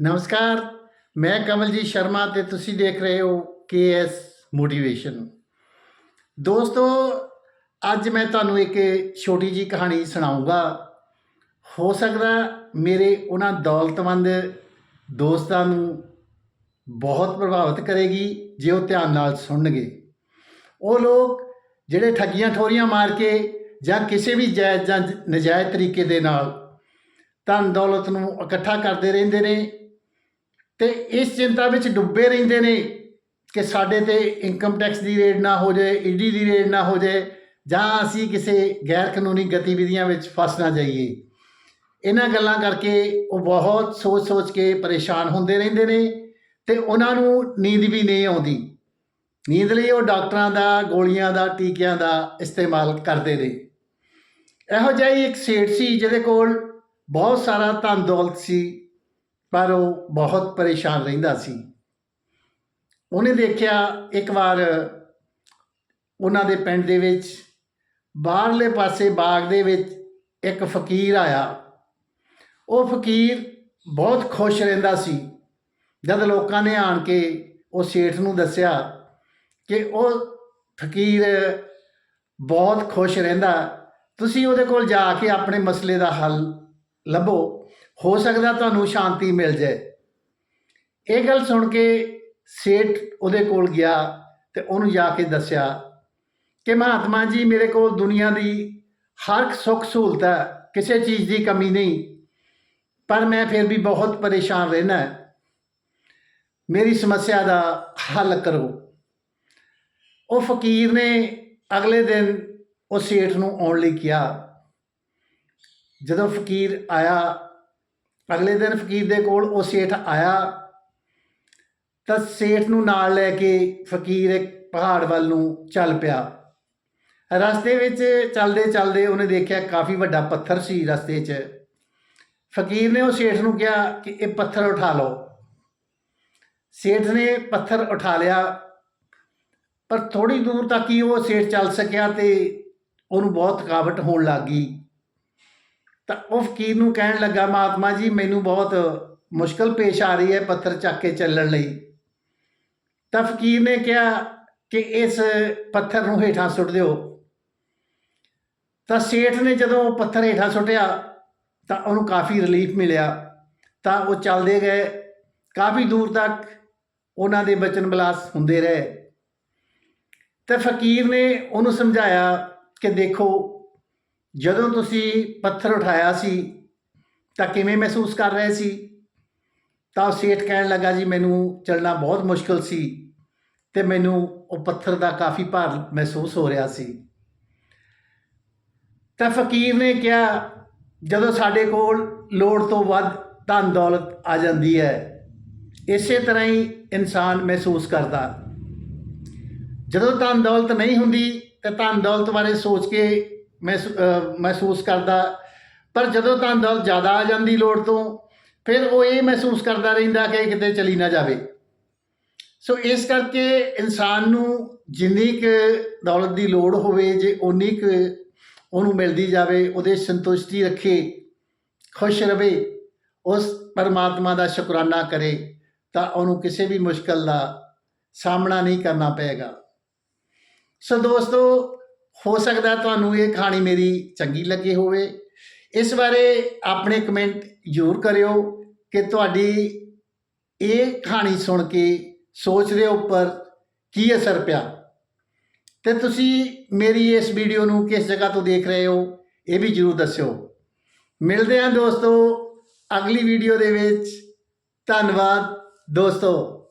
ਨਮਸਕਾਰ, ਮੈਂ ਕਮਲਜੀਤ ਸ਼ਰਮਾ ਤੇ ਤੁਸੀਂ ਦੇਖ ਰਹੇ ਹੋ ਕੇਐਸ ਮੋਟੀਵੇਸ਼ਨ ਦੋਸਤੋ, ਅੱਜ ਮੈਂ ਤੁਹਾਨੂੰ ਇੱਕ ਛੋਟੀ ਜੀ ਕਹਾਣੀ ਸੁਣਾਉਂਗਾ ਹੋ ਸਕਦਾ ਮੇਰੇ ਉਹਨਾਂ ਦੌਲਤਮੰਦ ਦੋਸਤਾਂ ਨੂੰ ਬਹੁਤ ਪ੍ਰਭਾਵਿਤ ਕਰੇਗੀ, ਜੇ ਉਹ ਧਿਆਨ ਨਾਲ ਸੁਣਨਗੇ। ਉਹ ਲੋਕ ਜਿਹੜੇ ਠੱਗੀਆਂ ਠੋਰੀਆਂ ਮਾਰ ਕੇ ਜਾਂ ਕਿਸੇ ਵੀ ਜਾਇਜ਼ ਜਾਂ ਨਜਾਇਜ਼ ਤਰੀਕੇ ਦੇ ਨਾਲ ਧਨ ਦੌਲਤ ਨੂੰ ਇਕੱਠਾ ਕਰਦੇ ਰਹਿੰਦੇ ਨੇ ਤੇ ਇਸ ਚਿੰਤਾ ਵਿੱਚ ਡੁੱਬੇ ਰਹਿੰਦੇ ਨੇ ਕਿ ਸਾਡੇ ਤੇ ਇਨਕਮ ਟੈਕਸ ਦੀ ਰੇਡ ਨਾ ਹੋ ਜਾਏ ਈਡੀ ਦੀ ਰੇਡ ਨਾ ਹੋ ਜਾਏ, ਜਾਂ ਅਸੀਂ ਕਿਸੇ ਗੈਰ ਕਾਨੂੰਨੀ ਗਤੀਵਿਧੀਆਂ ਵਿੱਚ ਫਸ ਨਾ ਜਾਈਏ। ਇਹਨਾਂ ਗੱਲਾਂ ਕਰਕੇ ਉਹ ਬਹੁਤ ਸੋਚ-ਸੋਚ ਕੇ ਪਰੇਸ਼ਾਨ ਹੁੰਦੇ ਰਹਿੰਦੇ ਨੇ ਤੇ ਉਹਨਾਂ ਨੂੰ ਨੀਂਦ ਵੀ ਨਹੀਂ ਆਉਂਦੀ। ਨੀਂਦ ਲਈ ਉਹ ਡਾਕਟਰਾਂ ਦਾ, ਗੋਲੀਆਂ ਦਾ, ਟੀਕਿਆਂ ਦਾ ਇਸਤੇਮਾਲ ਕਰਦੇ ਨੇ। ਇਹੋ ਜਿਹੀ ਇੱਕ ਸੇਠ ਸੀ ਜਿਹਦੇ ਕੋਲ ਬਹੁਤ ਸਾਰਾ ਧਨ ਦੌਲਤ ਸੀ। ਪਰ ਉਹ ਬਹੁਤ ਪਰੇਸ਼ਾਨ ਰਹਿੰਦਾ ਸੀ। ਉਹਨੇ ਦੇਖਿਆ ਇੱਕ ਵਾਰ ਉਹਨਾਂ ਦੇ ਪਿੰਡ ਦੇ ਵਿੱਚ, ਬਾਹਰਲੇ ਪਾਸੇ ਬਾਗ ਦੇ ਵਿੱਚ ਇੱਕ ਫਕੀਰ ਆਇਆ। ਉਹ ਫਕੀਰ ਬਹੁਤ ਖੁਸ਼ ਰਹਿੰਦਾ ਸੀ। ਜਦ ਲੋਕਾਂ ਨੇ ਆਣ ਕੇ ਉਹ ਸੇਠ ਨੂੰ ਦੱਸਿਆ ਕਿ ਉਹ ਫਕੀਰ ਬਹੁਤ ਖੁਸ਼ ਰਹਿੰਦਾ, ਤੁਸੀਂ ਉਹਦੇ ਕੋਲ ਜਾ ਕੇ ਆਪਣੇ ਮਸਲੇ ਦਾ ਹੱਲ ਲੱਭੋ। ਹੋ ਸਕਦਾ ਤੁਹਾਨੂੰ ਸ਼ਾਂਤੀ ਮਿਲ ਜਾਏ। ਇਹ ਗੱਲ ਸੁਣ ਕੇ ਸੇਠ ਉਹਦੇ ਕੋਲ ਗਿਆ ਤੇ ਉਹਨੂੰ ਜਾ ਕੇ ਦੱਸਿਆ ਕਿ ਮਹਾਤਮਾ ਜੀ, ਮੇਰੇ ਕੋਲ ਦੁਨੀਆ ਦੀ ਹਰ ਸੁੱਖ ਸਹੂਲਤ ਹੈ, ਕਿਸੇ ਚੀਜ਼ ਦੀ ਕਮੀ ਨਹੀਂ, ਪਰ ਮੈਂ ਫਿਰ ਵੀ ਬਹੁਤ ਪਰੇਸ਼ਾਨ ਰਹਿਣਾ ਮੇਰੀ ਸਮੱਸਿਆ ਦਾ ਹੱਲ ਕਰੋ। ਉਹ ਫਕੀਰ ਨੇ ਅਗਲੇ ਦਿਨ ਉਹ ਸੇਠ ਨੂੰ ਆਉਣ ਲਈ ਕਿਹਾ। ਜਦੋਂ ਫਕੀਰ ਆਇਆ ਅਗਲੇ ਦਿਨ ਫਕੀਰ ਦੇ ਕੋਲ ਉਹ ਸੇਠ ਆਇਆ ਤਾਂ ਸੇਠ ਨੂੰ ਨਾਲ ਲੈ ਕੇ ਫਕੀਰ ਇੱਕ ਪਹਾੜ ਵੱਲ ਨੂੰ ਚੱਲ ਪਿਆ। ਰਸਤੇ ਵਿੱਚ ਚੱਲਦੇ ਚੱਲਦੇ ਉਹਨੇ ਦੇਖਿਆ ਕਾਫੀ ਵੱਡਾ ਪੱਥਰ ਸੀ ਰਸਤੇ 'ਚ। ਫਕੀਰ ਨੇ ਉਹ ਸੇਠ ਨੂੰ ਕਿਹਾ ਕਿ ਇਹ ਪੱਥਰ ਉਠਾ ਲਓ। ਸੇਠ ਨੇ ਪੱਥਰ ਉਠਾ ਲਿਆ, ਪਰ ਥੋੜੀ ਦੂਰ ਤੱਕ ਹੀ ਉਹ ਸੇਠ ਚੱਲ ਸਕਿਆ ਤੇ ਉਹਨੂੰ ਬਹੁਤ ਥਕਾਵਟ ਹੋਣ ਲੱਗ ਗਈ। ਤਾਂ ਉਹ ਫਕੀਰ ਨੂੰ ਕਹਿਣ ਲੱਗਾ, ਮਹਾਤਮਾ ਜੀ, ਮੈਨੂੰ ਬਹੁਤ ਮੁਸ਼ਕਲ ਪੇਸ਼ ਆ ਰਹੀ ਹੈ ਪੱਥਰ ਚੱਕ ਕੇ ਚੱਲਣ ਲਈ। ਤਾਂ ਫਕੀਰ ਨੇ ਕਿਹਾ ਕਿ ਇਸ ਪੱਥਰ ਨੂੰ ਹੇਠਾਂ ਸੁੱਟ ਦਿਓ। ਤਾਂ ਸੇਠ ਨੇ ਜਦੋਂ ਉਹ ਪੱਥਰ ਹੇਠਾਂ ਸੁੱਟਿਆ, ਤਾਂ ਉਹਨੂੰ ਕਾਫੀ ਰਿਲੀਫ ਮਿਲਿਆ। ਤਾਂ ਉਹ ਚੱਲਦੇ ਗਏ। ਕਾਫੀ ਦੂਰ ਤੱਕ ਉਹਨਾਂ ਦੇ ਬਚਨ ਬਲਾਸ ਹੁੰਦੇ ਰਹੇ। ਤੇ ਫਕੀਰ ਨੇ ਉਹਨੂੰ ਸਮਝਾਇਆ ਕਿ ਦੇਖੋ ਜਦੋਂ ਤੁਸੀਂ ਪੱਥਰ ਉਠਾਇਆ ਸੀ, ਤਾਂ ਕਿਵੇਂ ਮਹਿਸੂਸ ਕਰ ਰਹੇ ਸੀ? ਤਾਂ ਉਹ ਸੇਠ ਕਹਿਣ ਲੱਗਾ, ਜੀ, ਮੈਨੂੰ ਚੱਲਣਾ ਬਹੁਤ ਮੁਸ਼ਕਲ ਸੀ ਤੇ ਮੈਨੂੰ ਉਹ ਪੱਥਰ ਦਾ ਕਾਫੀ ਭਾਰ ਮਹਿਸੂਸ ਹੋ ਰਿਹਾ ਸੀ। ਤਾਂ ਫਕੀਰ ਨੇ ਕਿਹਾ, ਜਦੋਂ ਸਾਡੇ ਕੋਲ ਲੋੜ ਤੋਂ ਵੱਧ ਧਨ ਦੌਲਤ ਆ ਜਾਂਦੀ ਹੈ, ਇਸੇ ਤਰ੍ਹਾਂ ਹੀ ਇਨਸਾਨ ਮਹਿਸੂਸ ਕਰਦਾ। ਜਦੋਂ ਧਨ ਦੌਲਤ ਨਹੀਂ ਹੁੰਦੀ, ਤੇ ਧਨ ਦੌਲਤ ਬਾਰੇ ਸੋਚ ਕੇ ਮਹਿਸੂਸ ਕਰਦਾ। ਪਰ ਜਦੋਂ ਤਾਂ ਦੌਲਤ ਜ਼ਿਆਦਾ ਆ ਜਾਂਦੀ ਲੋੜ ਤੋਂ, ਫਿਰ ਉਹ ਇਹ ਮਹਿਸੂਸ ਕਰਦਾ ਰਹਿੰਦਾ ਕਿ ਕਿਤੇ ਚਲੀ ਨਾ ਜਾਵੇ। ਸੋ ਇਸ ਕਰਕੇ ਇਨਸਾਨ ਨੂੰ ਜਿੰਨੀ ਕੁ ਦੌਲਤ ਦੀ ਲੋੜ ਹੋਵੇ, ਜੇ ਉਨੀ ਕੁ ਉਹਨੂੰ ਮਿਲਦੀ ਜਾਵੇ, ਉਹਦੇ ਸੰਤੁਸ਼ਟੀ ਰੱਖੇ, ਖੁਸ਼ ਰਵੇ, ਉਸ ਪਰਮਾਤਮਾ ਦਾ ਸ਼ੁਕਰਾਨਾ ਕਰੇ, ਤਾਂ ਉਹਨੂੰ ਕਿਸੇ ਵੀ ਮੁਸ਼ਕਲ ਦਾ ਸਾਹਮਣਾ ਨਹੀਂ ਕਰਨਾ ਪਏਗਾ। ਸੋ ਦੋਸਤੋ ਹੋ ਸਕਦਾ ਤੁਹਾਨੂੰ ਇਹ ਕਹਾਣੀ ਮੇਰੀ ਚੰਗੀ ਲੱਗੀ ਹੋਵੇ। ਇਸ ਬਾਰੇ ਆਪਣੇ ਕਮੈਂਟ ਜ਼ਰੂਰ ਕਰਿਓ ਕਿ ਤੁਹਾਡੀ ਇਹ ਕਹਾਣੀ ਸੁਣ ਕੇ ਸੋਚ ਦੇ ਉੱਪਰ ਕੀ ਅਸਰ ਪਿਆ। ਤੇ ਤੁਸੀਂ ਮੇਰੀ ਇਸ ਵੀਡੀਓ ਨੂੰ ਕਿਸ ਜਗ੍ਹਾ ਤੋਂ ਦੇਖ ਰਹੇ ਹੋ, ਇਹ ਵੀ ਜ਼ਰੂਰ ਦੱਸਿਓ। ਮਿਲਦੇ ਹਾਂ ਦੋਸਤੋ ਅਗਲੀ ਵੀਡੀਓ ਦੇ ਵਿੱਚ। ਧੰਨਵਾਦ ਦੋਸਤੋ।